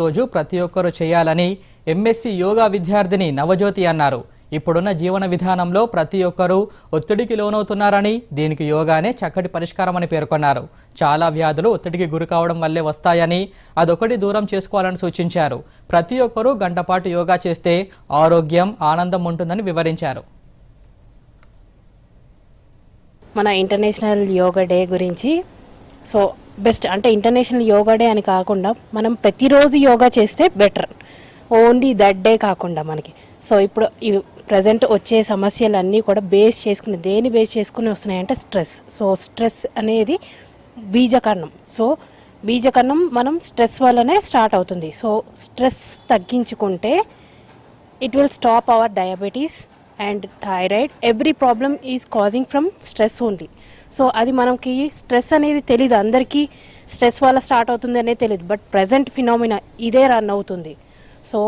రోజు ప్రతి ఒక్కరూ చేయాలని ఎంఎస్సి యోగా విద్యార్థిని నవజ్యోతి అన్నారు. ఇప్పుడున్న జీవన విధానంలో ప్రతి ఒక్కరూ ఒత్తిడికి లోనవుతున్నారని దీనికి యోగానే చక్కటి పరిష్కారమని పేర్కొన్నారు. చాలా వ్యాధులు ఒత్తిడికి గురి కావడం వల్లే వస్తాయని అదొకటి దూరం చేసుకోవాలని సూచించారు. ప్రతి ఒక్కరూ గంటపాటు యోగా చేస్తే ఆరోగ్యం ఆనందం ఉంటుందని వివరించారు. మన ఇంటర్నేషనల్ యోగా డే గురించి సో బెస్ట్ అంటే ఇంటర్నేషనల్ యోగా డే అని కాకుండా మనం ప్రతిరోజు యోగా చేస్తే బెటర్. ఓన్లీ దట్ డే కాకుండా మనకి. సో ఇప్పుడు ప్రజెంట్ వచ్చే సమస్యలన్నీ కూడా బేస్ చేసుకుని దేని బేస్ చేసుకుని వస్తున్నాయంటే స్ట్రెస్. సో స్ట్రెస్ అనేది బీజకర్ణం. సో బీజకర్ణం మనం స్ట్రెస్ వల్లనే స్టార్ట్ అవుతుంది. సో స్ట్రెస్ తగ్గించుకుంటే it will stop our diabetes and thyroid every problem is causing from stress only so అది మనకి స్ట్రెస్ అనేది తెలియదు అందరికీ స్ట్రెస్ వల్ల స్టార్ట్ అవుతుంది అనేది తెలియదు బట్ ప్రజెంట్ ఫినామినా ఇదే రన్ అవుతుంది. సో